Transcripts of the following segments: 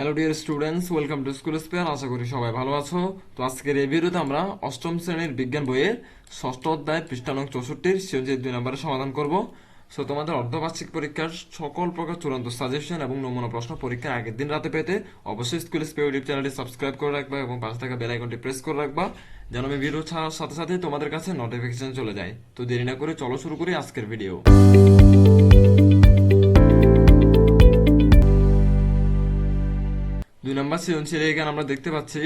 Hello dear students welcome to school spare আশা করি সবাই ভালো আছো। তো আজকের এই ভিডিওতে আমরা অষ্টম শ্রেণির বিজ্ঞান বইয়ের ষষ্ঠ অধ্যায় পৃষ্ঠা নং চৌষট্টির সিওজি দুই নম্বরের সমাধান করব। সো তোমাদের অর্ধবার্ষিক পরীক্ষার সকল প্রকার চূড়ান্ত সাজেশন এবং নমুনা প্রশ্ন পরীক্ষার আগের দিন রাতে পেতে অবশ্যই স্কুল স্পে ইউটিউব চ্যানেলটি সাবস্ক্রাইব করে রাখবা এবং পাশে থাকা বেল আইকনটি প্রেস করে রাখবা যেন আমি ভিডিও ছাড়ার সাথে সাথে তোমাদের কাছে নোটিফিকেশন চলে যায়। তো দেরি না করে চলো শুরু করি আজকের ভিডিও দুই নম্বর সৃজনশীল এখানে আমরা দেখতে পাচ্ছি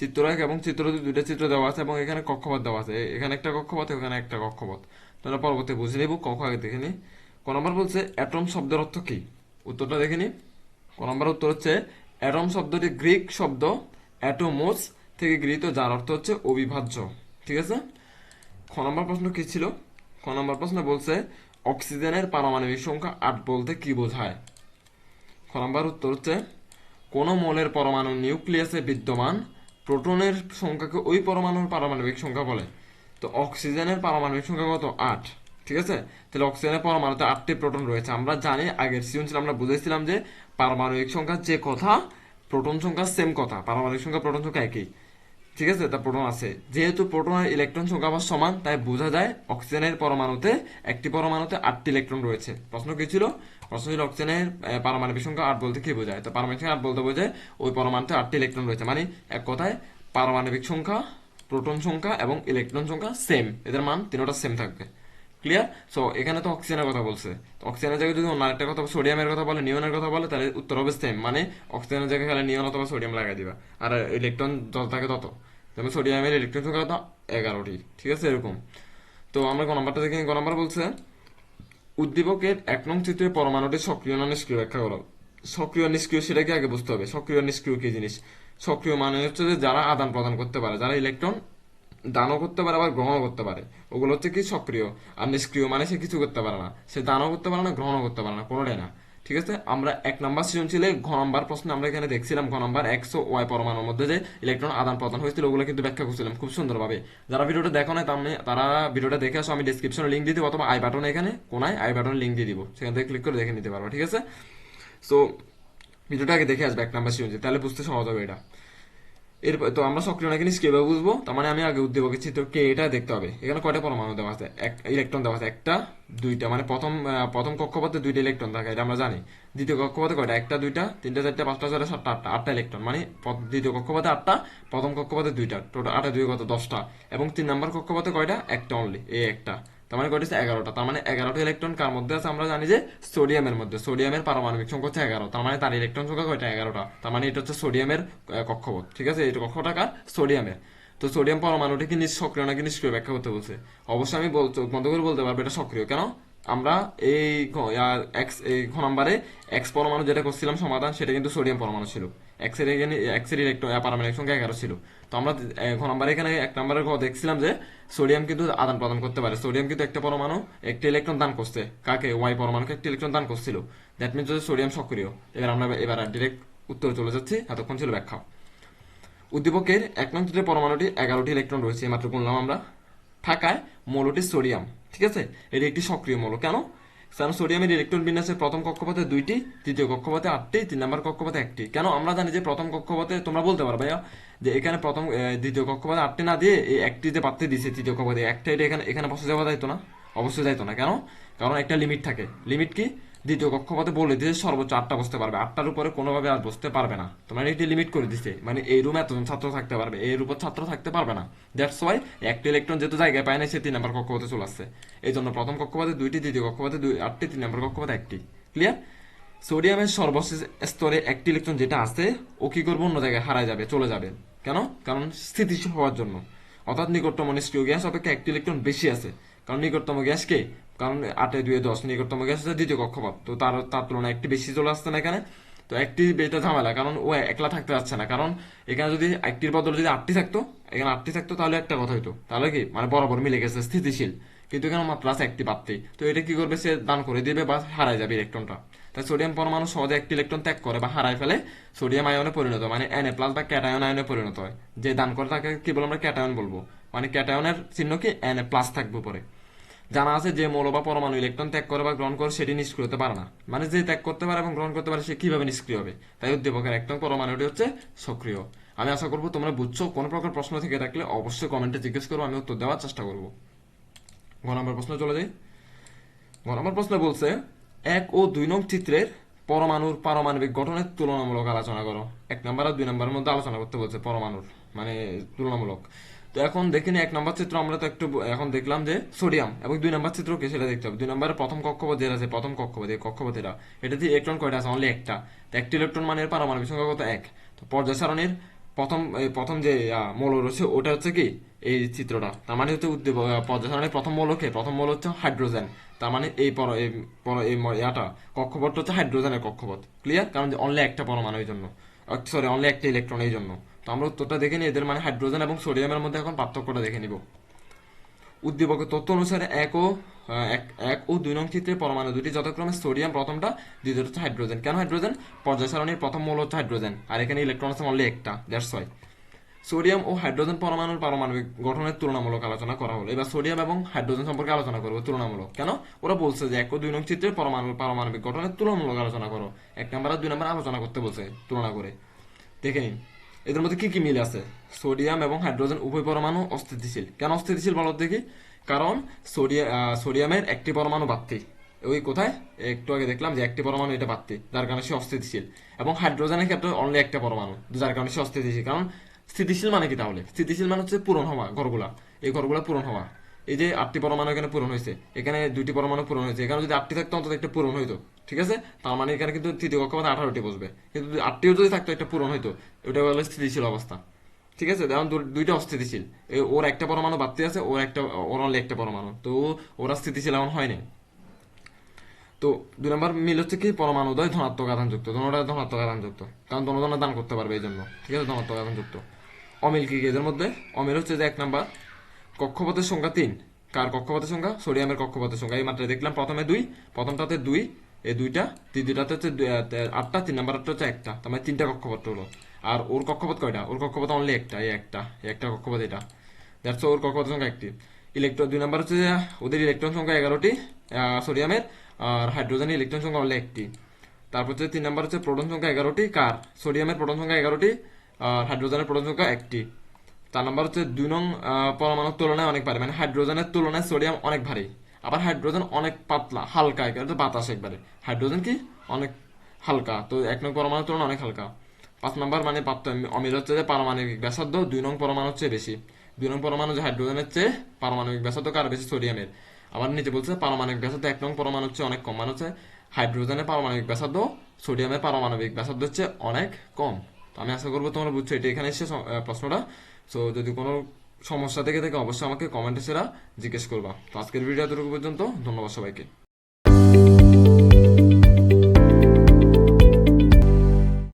চিত্র এক এবং চিত্র দুই দুইটা চিত্র দেওয়া আছে এবং এখানে কক্ষপথ দেওয়া আছে। এখানে একটা কক্ষপথ, এখানে একটা কক্ষপথ। তাহলে পরবর্তী বুঝে নেব কক্ষ আগে দেখে নি। ক নম্বর বলছে, অ্যাটম শব্দের অর্থ কি? উত্তরটা দেখে নি। ক নম্বর উত্তর হচ্ছে, অ্যাটম শব্দটি গ্রিক শব্দ, অ্যাটোমোস থেকে গৃহীত, যার অর্থ হচ্ছে অবিভাজ্য। ঠিক আছে? খ নম্বর প্রশ্ন কি ছিল? খ নম্বর প্রশ্ন বলছে, অক্সিজেনের পারমাণবিক সংখ্যা আট বলতে কি বোঝায়? খ নম্বর উত্তর হচ্ছে কোন মৌলের পরমাণু নিউক্লিয়াসে বিদ্যমান, প্রোটনের সংখ্যাকে ওই পরমাণুর পারমাণবিক সংখ্যা বলে। তো অক্সিজেনের পারমাণবিক সংখ্যা কত? আট। ঠিক আছে? তাহলে অক্সিজেনের পরমাণুতে আটটি প্রোটন রয়েছে। আমরা জানি, আগের সিজন ছিল আমরা বুঝেছিলাম যে পারমাণবিক সংখ্যা যে কথা, প্রোটন সংখ্যা সেম কথা। পারমাণবিক সংখ্যা, প্রোটন সংখ্যা একই। ঠিক আছে তা প্রোটন আছে। যেহেতু প্রোটনের ইলেকট্রন সংখ্যা আবার সমান, তাই বোঝা যায় অক্সিজেনের পরমাণুতে একটি পরমাণুতে আটটি ইলেকট্রন রয়েছে। প্রশ্ন কি ছিল? প্রশ্ন ছিল অক্সিজেনের পারমাণবিক সংখ্যা আট বলতে কি বোঝায়? তো পারমাণবিক সংখ্যা আট বলতে বোঝায় ওই পরমাণুতে আটটি ইলেকট্রন রয়েছে। মানে এক কথায়, পারমাণবিক সংখ্যা, প্রোটন সংখ্যা এবং ইলেকট্রন সংখ্যা সেম এদের মান তিনোটা সেম থাকবে। ক্লিয়ার সো এখানে তো অক্সিজেনের কথা বলছে। অক্সিজেনের জায়গায় যদি অন্য একটা কথা সোডিয়ামের কথা বলে নিয়নের কথা বলে, তাহলে উত্তর হবে সেম মানে অক্সিজেনের জায়গায় খালি নিয়ন অথবা সোডিয়াম লাগাই দিবা। আর ইলেকট্রন যত থাকে তত। যেমন সোডিয়ামের ইলেকট্রন সংখ্যা কত এগারোটি। ঠিক আছে, এরকম। তো আমরা ক নাম্বারটা দেখি। ক নাম্বার বলছে, উদ্দীপকের এক নং চিত্রের পরমাণুটি সক্রিয় না নিষ্ক্রিয়? ব্যাখ্যা করো। সক্রিয় নিষ্ক্রিয় সেটাকে আগে বুঝতে হবে। সক্রিয় নিষ্ক্রিয় কি জিনিস? সক্রিয় মানে হচ্ছে যে যারা আদান প্রদান করতে পারে, যারা ইলেকট্রন দানও করতে পারে, আবার গ্রহণও করতে পারে। ওগুলো হচ্ছে কি সক্রিয়। আর নিষ্ক্রিয় মানে সে কিছু করতে পারে না। সে দানও করতে পারে না, গ্রহণও করতে পারে না, কোনোটাই না। ঠিক আছে? আমরা এক নাম্বার সৃজনশীলে ঘ নম্বর প্রশ্ন আমরা এখানে দেখছিলাম, ঘ নাম্বার একশো ওয়াই পরমাণুর মধ্যে যে ইলেকট্রন আদান প্রদান হয়েছিল, ওগুলো কিন্তু ব্যাখ্যা করছিলাম খুব সুন্দরভাবে। যারা ভিডিওটা দেখো না তার তারা ভিডিওটা দেখে আসো, আমি ডিসক্রিপশনে লিঙ্ক দিয়ে দিব, অথবা আই বাটন এখানে, কোনায় আই বাটন লিঙ্ক দিয়ে দিব। সেখান থেকে ক্লিক করে দেখে নিতে পারব, ঠিক আছে? সো ভিডিওটা আগে দেখে আসবে, এক নাম্বার সৃজনশীল। তাহলে বুঝতে সহজ হবে এটা। এরপর তো আমরা সক্রিয় নাকি নিষ্ক্রিয় ভাবে বুঝব? তার মানে আমি আগে উদ্দীপকের চিত্র কে, এটা দেখতে হবে। এখানে কয়টা পরমাণু দেওয়া আছে? এক, ইলেকট্রন দেওয়া আছে একটা, দুইটা মানে প্রথম প্রথম কক্ষপথে দুইটা ইলেকট্রন থাকে, এটা আমরা জানি। দ্বিতীয় কক্ষপথে কয়টা? একটা, দুইটা, তিনটা, চারটা, পাঁচটা, ছয়টা, সাতটা, আটটা আটটা ইলেকট্রন মানে দ্বিতীয় কক্ষপথে আটটা, প্রথম কক্ষপথে দুইটা, টোটাল আটটা দুই কত? দশটা। এবং তিন নম্বর কক্ষপথে কয়টা? একটা অনলি এই একটা। তার মানে কয়টা এগারোটা। তার মানে এগারোটা ইলেকট্রন কার মধ্যে আছে? আমরা জানি যে সোডিয়ামের মধ্যে। সোডিয়ামের পারমাণবিক সংখ্যা হচ্ছে এগারো। তার মানে তার ইলেকট্রন সংখ্যা কয়টা? এগারোটা। তার মানে এটা হচ্ছে সোডিয়ামের কক্ষপথ। ঠিক আছে? এটা কক্ষটা কার? সোডিয়ামের তো সোডিয়াম পরমাণুটি কি সক্রিয় নাকি নিষ্ক্রিয়? ব্যাখ্যা করতে বলছে। অবশ্যই আমি বন্ধ করে বলতে পারব এটা সক্রিয়। কেন? আমরা এই এক্স এই ঘ নাম্বারে এক্স পরমাণু যেটা করছিলাম সমাধান, সেটা কিন্তু সোডিয়াম পরমাণু ছিল। এক্সের এখানে এক্সের ইলেকট্রন পারমাণবিক সংখ্যা এগারো ছিল। তো আমরা এ, ঘ নাম্বারে এখানে এক নাম্বারের ঘ দেখছিলাম যে সোডিয়াম কিন্তু আদান প্রদান করতে পারে। সোডিয়াম কিন্তু একটা পরমাণু একটি ইলেকট্রন দান করছে। কাকে? ওয়াই পরমাণুকে একটি ইলেকট্রন দান করছিল। দ্যাট মিনস যে সোডিয়াম সক্রিয়। এবার আমরা এবার ডিরেক্ট উত্তরে চলে যাচ্ছি। এতক্ষণ ছিল ব্যাখ্যা। উদ্দীপকের এক নং পরমাণুটি এগারোটি ইলেকট্রন রয়েছে মাত্র বললাম আমরা। থাকায় মৌলটি সোডিয়াম ঠিক আছে? এটি একটি সক্রিয় মৌল। কেন? কারণ সোডিয়ামের ইলেকট্রন বিন্যাসের প্রথম কক্ষপথে দুইটি, তৃতীয় কক্ষপথে আটটি, তিন নম্বর কক্ষপথে একটি। কেন? আমরা জানি যে প্রথম কক্ষপথে তোমরা বলতে পারো ভাইয়া, যে এখানে প্রথম দ্বিতীয় কক্ষপথে আটটি না দিয়ে এই একটি যে পাত্রে দিয়েছে তৃতীয় কক্ষপথে, একটা এটা এখানে এখানে বসে যাওয়া যাইতো না? অবশ্যই যাইতো না। কেন? কারণ একটা লিমিট থাকে। লিমিট কি? দ্বিতীয় কক্ষপথে বলে দিয়েছে সর্বোচ্চ আটটা বসতে পারবে। আটটার উপরে কোনোভাবে আর বসতে পারবে না। তোমার এটি লিমিট করে দিছে। মানে এই রুমে এতজন ছাত্র থাকতে পারবে। এর উপর ছাত্র থাকতে পারবে না। দ্যাটস ওয়াই একটি ইলেকট্রন যেহেতু জায়গায় পায় না সে তিন নম্বর কক্ষপথে চলে আসছে। এই জন্য প্রথম কক্ষপথে দুইটি, দ্বিতীয় কক্ষপথে দুই, আটটি, তিন নম্বর কক্ষপথে একটি। ক্লিয়ার সোডিয়ামের সর্বশেষ স্তরে একটি ইলেকট্রন যেটা আছে, ও কি করব? অন্য জায়গায় হারায় যাবে, চলে যাবে। কেন? কারণ স্থিতিশীল হওয়ার জন্য। অর্থাৎ নিকটতম নিষ্ক্রিয় গ্যাস অপেক্ষা একটি ইলেকট্রন বেশি আছে। কারণ নিকটতম গ্যাস কে? কারণ আটে দুই দশ নিকটতম গ্যাস হচ্ছে দ্বিতীয় কক্ষপথ। তো তার তার তুলনায় একটি বেশি চলে আসছে না এখানে। তো একটি এটা ঝামেলা, কারণ ও একলা থাকতে পারছে না। কারণ এখানে যদি একটির বদলে যদি আটটি থাকতো, এখানে আটটি থাকতো, তাহলে একটা কথা হইতো। তাহলে কি? মানে বরাবর মিলে গেছে, স্থিতিশীল। কিন্তু এখানে মাত্র আছে একটি পাত্রে তো এটা কি করবে? সে দান করে দিবে বা হারায় যাবে ইলেকট্রনটা। তাই সোডিয়াম পরমাণু সহজে একটি ইলেকট্রন ত্যাগ করে বা হারায় ফেলে সোডিয়াম আয়নে পরিণত মানে এন প্লাস বা ক্যাটায়ন আয়নে পরিণত হয়। যে দান করে তাকে কি বলব আমরা ক্যাটায়ন বলব? মানে ক্যাটায়নের চিহ্ন কি? এন প্লাস থাকবে পরে জানা আছে যে মৌল বা পরমাণু ইলেকট্রন ত্যাগ করে বা গ্রহণ করে সেটি নিষ্ক্রিয় হতে পারে না। মানে যে ত্যাগ করতে পারে এবং গ্রহণ করতে পারে, সে কীভাবে নিষ্ক্রিয় হবে? তাই উদ্দীপকের এক নং পরমাণুটি হচ্ছে সক্রিয়। আমি আশা করব তোমরা বুঝছ কোনো প্রকার প্রশ্ন থেকে থাকলে অবশ্যই কমেন্টে জিজ্ঞেস করব আমি উত্তর দেওয়ার চেষ্টা করব। গ নম্বর প্রশ্ন চলে যাই। গ নম্বর প্রশ্ন বলছে, এক ও দুই নং চিত্রের পরমাণুর পারমাণবিক গঠনের তুলনামূলক আলোচনা করো। এক নম্বর আর দুই নম্বরের মধ্যে আলোচনা করতে বলছে পরমাণুর মানে তুলনামূলক। তো এখন দেখিনি এক নম্বর চিত্র আমরা তো একটু এখন দেখলাম যে সোডিয়াম, এবং দুই নম্বর চিত্র কে সেটা দেখতে হবে। দুই নম্বরের প্রথম কক্ষপথ যেটা আছে, প্রথম কক্ষপথ, এই কক্ষপথ এটা দিয়ে ইলেকট্রন কয়টা আছে? অনলি একটা। তো একটি ইলেকট্রন মানে এর পারমাণবিক সংখ্যা কত? এক। তো পর্যায় সারণীর প্রথম প্রথম যে মৌল রয়েছে, ওটা হচ্ছে কি? এই চিত্রটা। তার মানে হচ্ছে উদ্দীপ পর্যায় প্রথম মৌল কে? প্রথম মৌল হচ্ছে হাইড্রোজেন। তার মানে এই পর, এই পর- এই ইয়াটা, কক্ষপথটা হচ্ছে হাইড্রোজেনের কক্ষপথ। ক্লিয়ার কারণ অনলি একটা পরমাণু এই জন্য। সরি অনলি একটা ইলেকট্রন এই জন্য। তো আমরা উত্তরটা দেখে নিই, এদের মানে হাইড্রোজেন এবং সোডিয়ামের মধ্যে এখন পার্থক্যটা দেখে নিব। উদ্দীপকের তথ্য অনুসারে এক ও এক এক ও দুই নং চিত্রে পরমাণু দুটি যথাক্রমে সোডিয়াম প্রথমটা দ্বিতীয় হচ্ছে হাইড্রোজেন কেন হাইড্রোজেন পর্যায় সারণীর প্রথম মূল হচ্ছে হাইড্রোজেন আর এখানে ইলেকট্রন আছে অনলি একটা ওয়াই সোডিয়াম ও হাইড্রোজেন পরমাণুর পারমাণবিক গঠনের তুলনামূলক আলোচনা করা হলো। এবার সোডিয়াম এবং হাইড্রোজেন সম্পর্কে আলোচনা করব তুলনামূলক। কেন? ওরা বলছে যে এক ও দুই নং চিত্রের পরমাণুর পারমাণবিক গঠনের তুলনামূলক আলোচনা করো। এক নাম্বার আর দুই নাম্বার আলোচনা করতে বলছে, তুলনা করে। দেখে নিন, এদের মধ্যে কি কি মিল আছে? সোডিয়াম এবং হাইড্রোজেন উভয় পরমাণু অস্থিতিশীল। কেন অস্থিতিশীল বলো দেখি? কারণ সোডিয়া সোডিয়ামের একটি পরমাণু বাড়তি। ওই কোথায়? একটু আগে দেখলাম যে একটি পরমাণু এটা বাড়তি, যার কারণে সে অস্থিতিশীল। এবং হাইড্রোজেনের ক্ষেত্রে অনলি একটা পরমাণু, যার কারণে সে অস্থিতিশীল। কারণ স্থিতিশীল মানে কি তাহলে? স্থিতিশীল মানে হচ্ছে পূরণ হওয়া, ঘরগুলা। এই ঘরগুলা পূরণ হওয়া। এই যে আটটি পরমাণু এখানে পূরণ হয়েছে, এখানে দুইটি পরমাণু পূরণ হয়েছে। এখানে যদি আটটি থাকতো, অন্তত একটা পূরণ হইতো। ঠিক আছে? তার মানে এখানে কিন্তু তৃতীয় কক্ষপথে আঠারোটি বসবে। কিন্তু আটটিও যদি থাকতো, একটা পূরণ হইতো। ওটা বলে স্থিতিশীল অবস্থা। ঠিক আছে? যেমন দুইটা অস্থিতিশীল। ওর একটা পরমাণু বাড়তি আছে, ওর একটা, ওর অনলি একটা পরমাণু। তো ওরা স্থিতিশীল এমন হয় নাই। তো দুই নম্বর মিল হচ্ছে কি? পরমাণু পরমাণুদয় ধনাত্মক আধানযুক্ত। ধনটা ধনাত্মক আধানযুক্ত। কারণ দোনো দান করতে পারবে এই জন্য। ঠিক আছে? ধনাত্মক আধানযুক্ত। অমিল কি এদের মধ্যে? অমিল হচ্ছে যে এক নাম্বার কক্ষপথের সংখ্যা তিন। কার কক্ষপথের সংখ্যা? সোডিয়ামের কক্ষপথের সংখ্যা। এই মাত্রায় দেখলাম প্রথমে দুই, প্রথমটাতে দুই, এই দুইটা দ্বিতীয়টাতে হচ্ছে আটটা, তিন নাম্বারটা হচ্ছে একটা। তার মানে তিনটা কক্ষপথ হলো। আর ওর কক্ষপথ কয়টা? ওর কক্ষপথ অনলি একটা, এই একটা একটা কক্ষপথ এটা। দ্যাটস ওর কক্ষপথের সংখ্যা একটি। ইলেকট্রন দুই নাম্বার হচ্ছে ওদের ইলেকট্রন সংখ্যা এগারোটি সোডিয়ামের, আর হাইড্রোজেনের ইলেকট্রন সংখ্যা অনলি একটি। তারপর হচ্ছে তিন নাম্বার হচ্ছে প্রোটন সংখ্যা এগারোটি, কার? সোডিয়ামের প্রোটন সংখ্যা এগারোটি হাইড্রোজেনের প্রোটন সংখ্যা একটি। চার নাম্বার হচ্ছে দুই নং পরমাণুর তুলনায় অনেক ভারী। মানে হাইড্রোজেনের তুলনায় সোডিয়াম অনেক ভারী। আবার হাইড্রোজেন অনেক পাতলা, হালকা এখানে তো বাতাস একবারে। হাইড্রোজেন কি? অনেক হালকা। তো এক নং পরমাণুর তুলনায় অনেক হালকা। পাঁচ নম্বর মানে পাত্র অমিল হচ্ছে যে পারমাণবিক ব্যাসার্ধ, দুই নং পরমাণু হচ্ছে বেশি। দুই নং পরমাণু যে হাইড্রোজেনের চেয়ে পারমাণবিক ব্যাসার্ধ কার বেশি? সোডিয়ামের আবার নিচে বলছে পারমাণবিক ব্যাসার্ধ এক নং পরমাণু হচ্ছে অনেক কম। মানে হচ্ছে হাইড্রোজেনের পারমাণবিক ব্যাসার্ধ সোডিয়ামের পারমাণবিক ব্যাসার্ধ হচ্ছে অনেক কম। তো আমি আশা করব তোমরা বুঝছ, এটা এখানে এসে প্রশ্নটা। সো যদি কোনো সমস্যা থেকে থাকে, অবশ্যই আমাকে কমেন্টে সেরা জিজ্ঞেস করবা। তো আজকের ভিডিও এতটুকু পর্যন্ত, ধন্যবাদ সবাইকে।